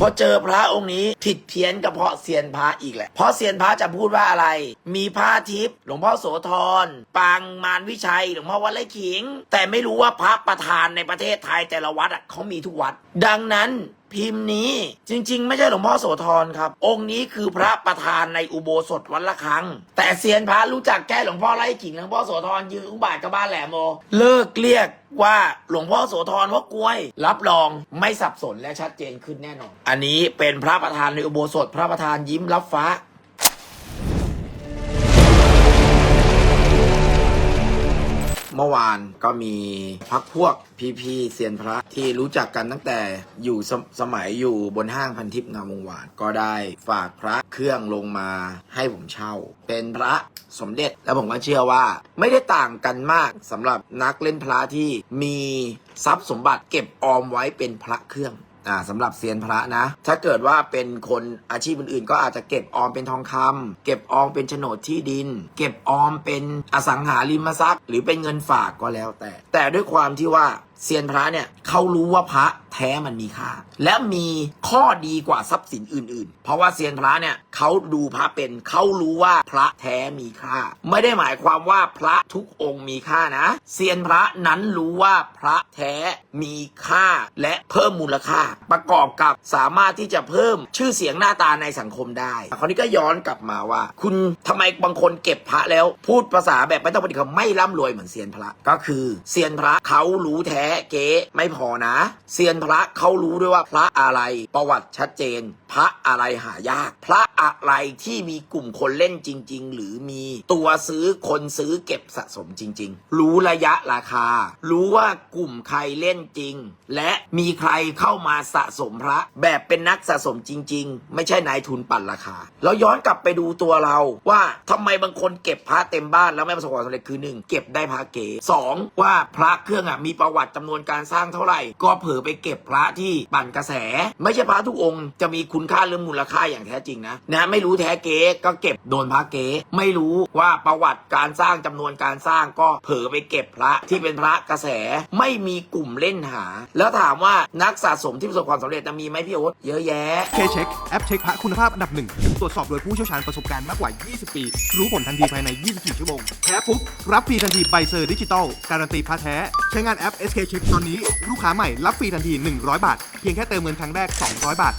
พอเจอพระองค์นี้ผิดเพี้ยนกับเพาะเซียนพระอีกแหละ เพราะเซียนพระจะพูดว่าอะไร มีพระทิพย์หลวงพ่อโสธรปางมารวิชัยหลวงพ่อวัดไร่ขิง แต่ไม่รู้ว่าพระประธานในประเทศไทยแต่ละวัดอะเขามีทุกวัด ดังนั้นพิมพ์นี้จริงๆ ไม่ใช่หลวงพ่อโสธรครับ องค์นี้คือพระประธานในอุโบสถวัดละครัง แต่เซียนพระรู้จักแก้หลวงพ่อไร่กิ่งหลวงพ่อโสธรยืนอุบาทกับบ้านแหลมโม เลิกเรียกว่าหลวงพ่อโสธรว่ากล้วย รับรองไม่สับสนและชัดเจนขึ้นแน่นอน อันนี้เป็นพระประธานในอุโบสถ พระประธานยิ้มรับฟ้า มื่อวานก็มีพักพวกพี่ๆเซียนพระที่รู้จักกันตั้งแต่อยู่สมสมัยอยู่บนห้างพันทิพย์งามวงวาน ก็ได้ฝากพระเครื่องลงมาให้ผมเช่า เป็นพระสมเด็จ แล้วผมก็เชื่อว่าไม่ได้ต่างกันมากสำหรับนักเล่นพระที่มีทรัพย์สมบัติเก็บออมไว้เป็นพระเครื่อง อ่าสำหรับเซียนพระนะ ถ้าเกิดว่าเป็นคนอาชีพอื่นๆ ก็อาจจะเก็บออมเป็นทองคำเก็บออมเป็นโฉนดที่ดิน เก็บออมเป็นอสังหาริมทรัพย์ หรือเป็นเงินฝากก็แล้วแต่ แต่ด้วยความที่ว่า เซียนพระเนี่ยเขารู้ว่าพระแท้มันมีค่า และมีข้อดีกว่าทรัพย์สินอื่น ๆ เพราะว่าเซียนพระเนี่ยเขาดูพระเป็นเขารู้ว่าพระแท้มีค่า ไม่ได้หมายความว่าพระทุกองค์มีค่านะ เซียนพระนั้นรู้ว่าพระแท้มีค่าและเพิ่มมูลค่า ประกอบกับสามารถที่จะเพิ่มชื่อเสียงหน้าตาในสังคมได้คราวนี้ก็ย้อนกลับมาว่า คุณทำไมบางคนเก็บพระแล้ว พูดภาษาแบบไม่ต้องปฏิเขาไม่ร่ำรวยเหมือนเซียนพระก็คือเซียนพระเขารู้แท้เก๊ไม่พอนะ เซียนพระเขารู้ด้วยว่าพระอะไรประวัติชัดเจน พระอะไรหายาก พระอะไรที่มีกลุ่มคนเล่นจริง ๆ หรือมีตัวซื้อคนซื้อเก็บสะสมจริง ๆ รู้ระยะราคา รู้ว่ากลุ่มใครเล่นจริง และมีใครเข้ามาสะสมพระ แบบเป็นนักสะสมจริง ๆ ไม่ใช่นายทุนปั่นราคาเราย้อนกลับไปดูตัวเราว่าทำไมบางคนเก็บพระเต็มบ้านแล้วไม่ประสบความสำเร็จคือหนึ่งเก็บได้พระเก๋สองว่าพระเครื่องอะมีประวัติจำนวนการสร้างเท่าไหร่ ก็เผลอไปเก็บพระที่ปั่นกระแส ไม่ใช่พระทุกองค์จะมีคุณค่าเรื่องมูลค่าอย่างแท้จริงนะนะไม่รู้แท้เก๋ก็เก็บโดนพระเก๋ไม่รู้ว่าประวัติการสร้างจำนวนการสร้างก็เผลอไปเก็บพระที่เป็นพระกระแสไม่มีกลุ่มเล่นหา แล้วถามว่านักสะสมที่ประสบความสำเร็จจะมีไหมพี่โอ๊ตเยอะแยะเคเช็คแอปเช็คพระคุณภาพอันดับหนึ่งตรวจสอบโดยผู้เชี่ยวชาญประสบการณ์มากกว่า 20 ปี รู้ผลทันทีภายใน 24 ชั่วโมงแท้ปุ๊บรับฟรีทันทีใบเซอร์ดิจิตอลการันตีพระแท้ใช้งานแอป SK คลิปตอนนี้ลูกค้าใหม่รับฟรีทันที 100 บาท เพียงแค่เติมเงินครั้งแรก 200 บาท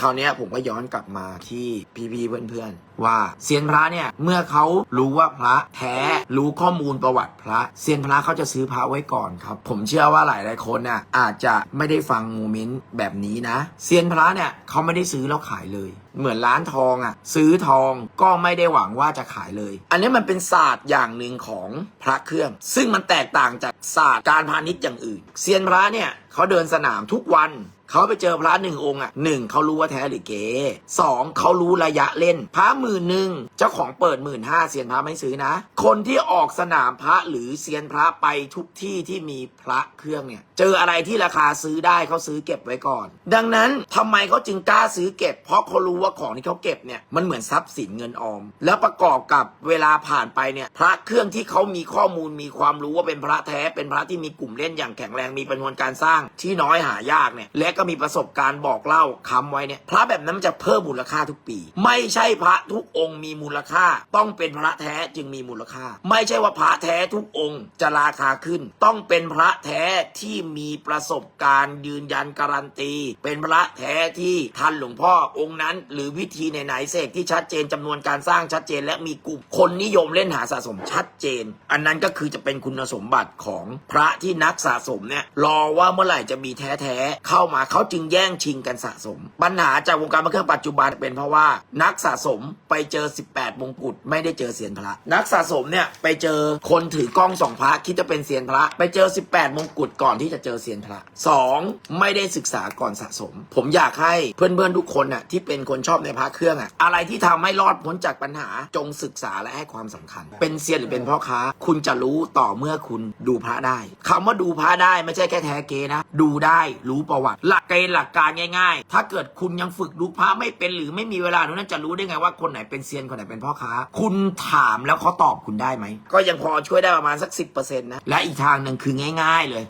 คราวนี้ผมก็ย้อนกลับมาที่พี่ๆเพื่อนๆ ว่าเซียนพระเนี่ยเมื่อเขารู้ว่าพระแท้รู้ข้อมูลประวัติพระเซียนพระเขาจะซื้อพระไว้ก่อนครับ ผมเชื่อว่าหลายๆคนน่ะอาจจะไม่ได้ฟังโมเมนต์แบบนี้นะเซียนพระเนี่ยเขาไม่ได้ซื้อแล้วขายเลย เหมือนร้านทองอะซื้อทองก็ไม่ได้หวังว่าจะขายเลย อันนี้มันเป็นศาสตร์อย่างหนึ่งของพระเครื่อง ซึ่งมันแตกต่างจากศาสตร์การพาณิชย์อย่างอื่น เซียนพระเนี่ยเขาเดินสนามทุกวัน เขาไปเจอพระหนึ่งองค์อะหนึ่งเขารู้ว่าแท้หรือเก๋สองเขารู้ระยะเล่น พระหมื่นหนึ่งเจ้าของเปิดหมื่นห้าเซียนพระไม่ซื้อนะ คนที่ออกสนามพระหรือเซียนพระไปทุกที่ที่มีพระเครื่องเนี่ย เจออะไรที่ราคาซื้อได้เขาซื้อเก็บไว้ก่อน ดังนั้นทำไมเขาจึงกล้าซื้อเก็บ เพราะเขารู้ว่าของที่เขาเก็บเนี่ยมันเหมือนทรัพย์สินเงินออม แล้วประกอบกับเวลาผ่านไปเนี่ยพระเครื่องที่เขามีข้อมูลมีความรู้ว่าเป็นพระแท้เป็นพระที่มีกลุ่มเล่นอย่างแข็งแรงมีจำนวนการสร้างที่น้อยหายากเนี่ยและกก็มีประสบการณ์บอกเล่าคำไว้เนี่ยพระแบบนั้นมันจะเพิ่มมูลค่าทุกปี ไม่ใช่พระทุกองค์มีมูลค่า ต้องเป็นพระแท้จึงมีมูลค่า ไม่ใช่ว่าพระแท้ทุกองค์จะราคาขึ้น ต้องเป็นพระแท้ที่มีประสบการณ์ยืนยันการันตี เป็นพระแท้ที่ทันหลวงพ่อองค์นั้น หรือวิธีไหนๆเสกที่ชัดเจนจำนวนการสร้างชัดเจนและมีกลุ่มคนนิยมเล่นหาสะสมชัดเจน อันนั้นก็คือจะเป็นคุณสมบัติของพระที่นักสะสมเนี่ยรอว่าเมื่อไหร่จะมีแท้ๆเข้ามาเขาจึงแย่งชิงกันสะสม ปัญหาจากวงการพระเครื่องปัจจุบันเป็นเพราะว่านักสะสมไปเจอ 18 มงกุฎไม่ได้เจอเซียนพระ นักสะสมเนี่ยไปเจอคนถือกล้องสองพระคิดจะเป็นเซียนพระ ไปเจอ 18 มงกุฎก่อนที่จะเจอเซียนพระ 2. ไม่ได้ศึกษาก่อนสะสม ผมอยากให้เพื่อนๆทุกคนน่ะที่เป็นคนชอบในพระเครื่องอะอะไรที่ทำให้รอดพ้นจากปัญหาจงศึกษาและให้ความสำคัญ เป็นเซียนหรือเป็นพ่อค้า คุณจะรู้ต่อเมื่อคุณดูพระได้คำว่าดูพระได้ไม่ใช่แค่แท้เกนะ ดูได้รู้ประวัติหเกณฑ์หลักการง่าย ๆ ถ้าเกิดคุณยังฝึกดูพระไม่เป็นหรือไม่มีเวลานั้นจะรู้ได้ไงว่าคนไหนเป็นเซียนคนไหนเป็นพ่อค้า คุณถามแล้วเขาตอบคุณได้ไหม ก็ยังพอช่วยได้ประมาณสัก 10%นะ และอีกทางหนึ่งคือง่าย ๆ เลย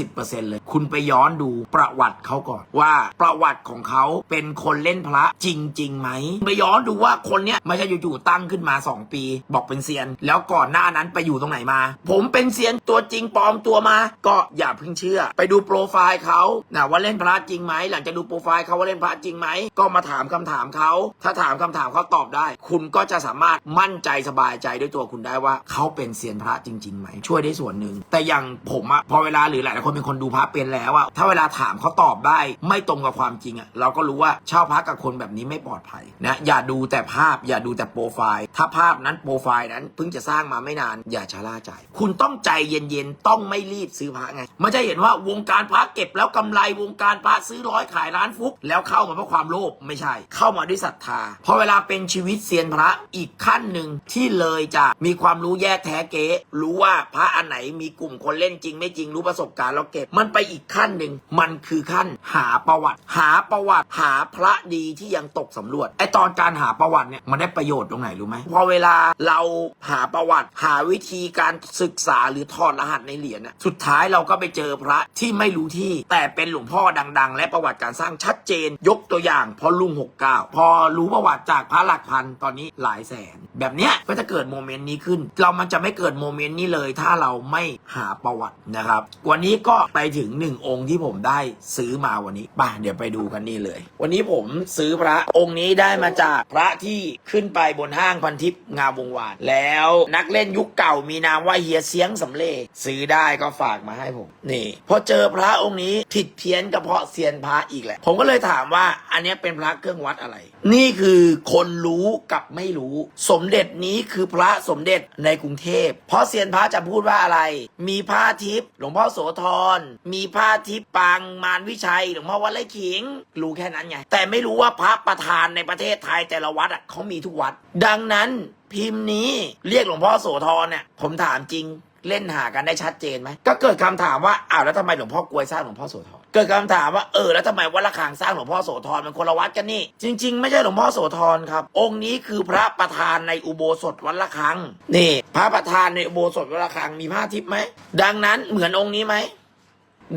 50%เลย คุณไปย้อนดูประวัติเขาก่อนว่าประวัติของเขาเป็นคนเล่นพระจริงๆไหมไปย้อนดูว่าคนเนี้ยไม่ใช่อยู่ๆตั้งขึ้นมา 2 ปี บอกเป็นเซียน แล้วก่อนหน้านั้นไปอยู่ตรงไหนมา ผมเป็นเซียนตัวจริงปลอมตัวมา ก็อย่าเพิ่งเชื่อ ไปดูโปรไฟล์เขานะว่าเล่นพระจริงไหมหลังจากดูโปรไฟล์เขาว่าเล่นพระจริงไหมก็มาถามคำถามเขาถ้าถามคำถามเขาตอบได้ คุณก็จะสามารถมั่นใจสบายใจด้วยตัวคุณได้ว่าเขาเป็นเซียนพระจริงๆไหมช่วยได้ส่วนหนึ่งแต่อย่างผมอะพอเวลาหรือหลายคนเป็นคนดูพระเป็นแล้วอะถ้าเวลาถามเขาตอบได้ ไม่ตรงกับความจริงอะเราก็รู้ว่าเช่าพระกับคนแบบนี้ไม่ปลอดภัยนะอย่าดูแต่ภาพอย่าดูแต่โปรไฟล์ ถ้าภาพนั้นโปรไฟล์นั้นเพิ่งจะสร้างมาไม่นานอย่าชะล่าใจ คุณต้องใจเย็นๆต้องไม่รีบซื้อพระไงไม่ใช่เห็นว่าวงการพระเก็บแล้วกำไรวงการพระซื้อร้อยขายล้านฟุก แล้วเข้ามาเพราะความโลภไม่ใช่ เข้ามาด้วยศรัทธาพอเวลาเป็นชีวิตเซียนพระอีกขั้นหนึ่งที่เลยจะมีความรู้แยกแท้เก๊รู้ว่าพระอันไหนมีกลุ่มคนเล่นจริงไม่จริงรู้ประสบการณ์แล้วเก็บมันไปอีกขั้นหนึ่งมันคือขั้นหาประวัติ หาประวัติหาพระดีที่ยังตกสำรวจไอตอนการหาประวัติเนี่ยมันได้ประโยชน์ตรงไหนรู้ไหมพอเวลาเราหาประวัติ หาวิธีการศึกษาหรือถอดรหัสในเหรียญน่ะสุดท้ายเราก็ไปเจอพระที่ไม่รู้ที่แต่เป็นหลวงพ่อดังๆและประวัติการสร้างชัดเจน ยกตัวอย่างพอลุง 69 พอรู้ประวัติจากพระหลักพันตอนนี้หลายแสน แบบเนี้ยก็จะเกิดโมเมนต์นี้ขึ้น เรามันจะไม่เกิดโมเมนต์นี้เลย ถ้าเราไม่หาประวัตินะครับ วันนี้ก็ไปถึงหนึ่งองค์ที่ผมได้ซื้อมาวันนี้ป่ะเดี๋ยวไปดูกันนี่เลย วันนี้ผมซื้อพระองค์นี้ได้มาจากพระที่ขึ้นไปบนห้างพันทิพย์งามวงวานแล้วนักเล่นยุคเก่ามีนามว่าเฮียเสียงสำเร็จซื้อได้ก็ฝากมาให้ผมนี่พอเจอพระองค์นี้ผิดเพี้ยนกระเพาะเซียนพระอีกแหละ ผมก็เลยถามว่าอันนี้เป็นพระเครื่องวัดอะไร นี่คือคนรู้กับไม่รู้ สมเด็จนี้คือพระสมเด็จในกรุงเทพ เพราะเซียนพระจะพูดว่าอะไร มีผ้าทิพย์หลวงพ่อโสธร มีผ้าทิพย์ปางมารวิชัยหลวงพ่อวัดไร่ขิง รู้แค่นั้นไง แต่ไม่รู้ว่าพระประธานในประเทศไทยแต่ละวัดอะเขามีทุกวัด ดังนั้นพิมพ์นี้เรียกหลวงพ่อโสธรเนี่ยผมถามจริงเล่นหากันได้ชัดเจนไหม ก็เกิดคำถามว่าอ้าวแล้วทำไมหลวงพ่อกลวยสร้างหลวงพ่อโสธร เกิดคำถามว่าเออแล้วทำไมวัดระฆังสร้างหลวงพ่อโสธรมันคนละวัดกันนี่ จริง ๆ ไม่ใช่หลวงพ่อโสธรครับ องค์นี้คือพระประธานในอุโบสถวัดระฆังนี่ พระประธานในอุโบสถวัดระฆังมีผ้าทิพย์ไหมดังนั้นเหมือนองค์นี้ไหม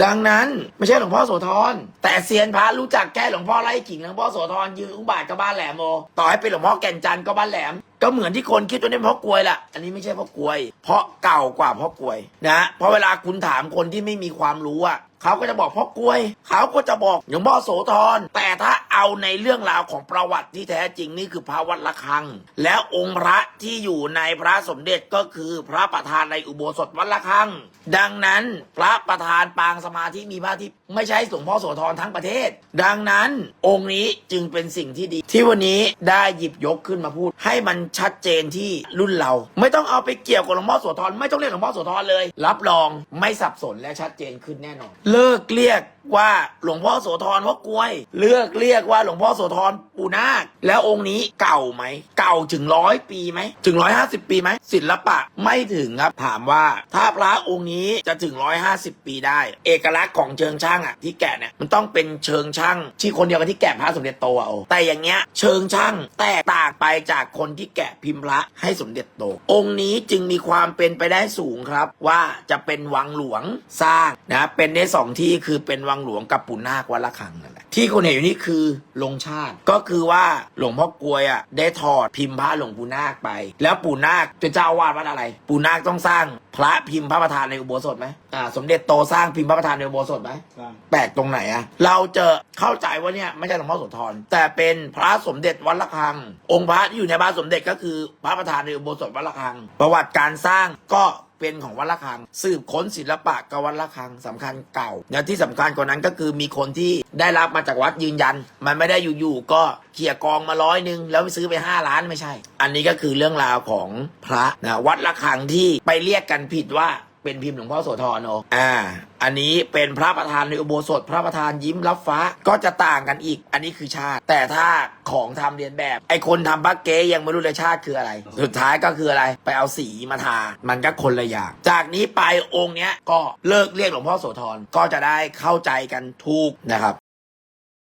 ดังนั้นไม่ใช่หลวงพ่อโสธรแต่เซียนพระรู้จักแค่หลวงพ่อไร่กิ่งหลวงพ่อโสธรยืนอุบาทก็บ้านแหลมโมต่อให้เป็นหลวงพ่อแก่นจันทร์ก็บ้านแหลม ก็เหมือนที่คนคิดว่านี่พ่อกลวยละอันนี้ไม่ใช่พ่อกลวย เพราะเก่ากว่าพ่อกลวยนะเพราะเวลาคุณถามคนที่ไม่มีความรู้อะ เขาก็จะบอกพ่อกล้วย เขาก็จะบอกหลวงพ่อโสธรแต่ถ้าเอาในเรื่องราวของประวัติที่แท้จริงนี่คือพระวัดระฆัง แล้วองค์พระที่อยู่ในพระสมเด็จก็คือพระประธานในอุโบสถวัดระฆัง ดังนั้นพระประธานปางสมาธิมีพระที่ไม่ใช่หลวงพ่อโสธรทั้งประเทศ ดังนั้นองค์นี้จึงเป็นสิ่งที่ดี ที่วันนี้ได้หยิบยกขึ้นมาพูด ให้มันชัดเจนที่รุ่นเรา ไม่ต้องเอาไปเกี่ยวกับหลวงพ่อโสธรไม่ต้องเรียกหลวงพ่อโสธรเลย รับรองไม่สับสนและชัดเจนขึ้นแน่นอนเลิกเรียก ว่าหลวงพ่อโสธรว่ากล้วย เลือกเรียกว่าหลวงพ่อโสธรปูนาค แล้วองค์นี้เก่าไหม เก่าถึงร้อยปีไหม ถึงร้อยห้าสิบปีไหมศิลปะไม่ถึงครับ ถามว่าถ้าพระองค์นี้จะถึงร้อยห้าสิบปีได้ เอกลักษณ์ของเชิงช่างอะที่แกะเนี่ยมันต้องเป็นเชิงช่างที่คนเดียวกันที่แกะพระสมเด็จโตอะโอแต่อย่างเงี้ยเชิงช่างแตกต่างไปจากคนที่แกะพิมพ์พระให้สมเด็จโต องค์นี้จึงมีความเป็นไปได้สูงครับ ว่าจะเป็นวังหลวงสร้างนะเป็นได้สองที่คือเป็นวังหลวงกับปุนาควัดละคังนั่นแหละที่คนเห็นอยู่นี่คือลงชาติ ก็คือว่าหลวงพ่อกลวยอะได้ถอดพิมพ์พระหลวงปู่นาคไป แล้วปู่นาคเป็นเจ้าอาวาดวัดอะไร ปู่นาคต้องสร้างพระพิมพ์พระประธานในอุโบสถไหมอ่าสมเด็จโตสร้างพิมพ์พระประธานในอุโบสถไหมแปลกตรงไหนอะเราจะเข้าใจว่าเนี่ยไม่ใช่หลวงพ่อโสธรแต่เป็นพระสมเด็จวัดระฆัง องค์พระที่อยู่ในบ้านสมเด็จก็คือพระประธานในอุโบสถวัดระฆัง ประวัติการสร้างก็ เป็นของวัดละคัง สืบค้นศิลปะกับวัดละคังสำคัญเก่าและที่สำคัญกว่านั้นก็คือมีคนที่ได้รับมาจากวัดยืนยัน มันไม่ได้อยู่ๆก็เขี่ยกองมาร้อยหนึ่งแล้วไปซื้อไป 5 ล้านไม่ใช่ อันนี้ก็คือเรื่องราวของพระนะวัดละคังที่ไปเรียกกันผิดว่า เป็นพิมพ์หลวงพ่อโสธรเนอะอ่า อันนี้เป็นพระประธานในอุโบสถ พระประธานยิ้มรับฟ้าก็จะต่างกันอีก อันนี้คือชาติ แต่ถ้าของทำเรียนแบบ ไอคนทำบักเก้ยังไม่รู้เลยชาติคืออะไร สุดท้ายก็คืออะไร ไปเอาสีมาทา มันก็คนละอย่าง จากนี้ไปองค์เนี้ยก็เลิกเรียกหลวงพ่อโสธรก็จะได้เข้าใจกันถูกนะครับ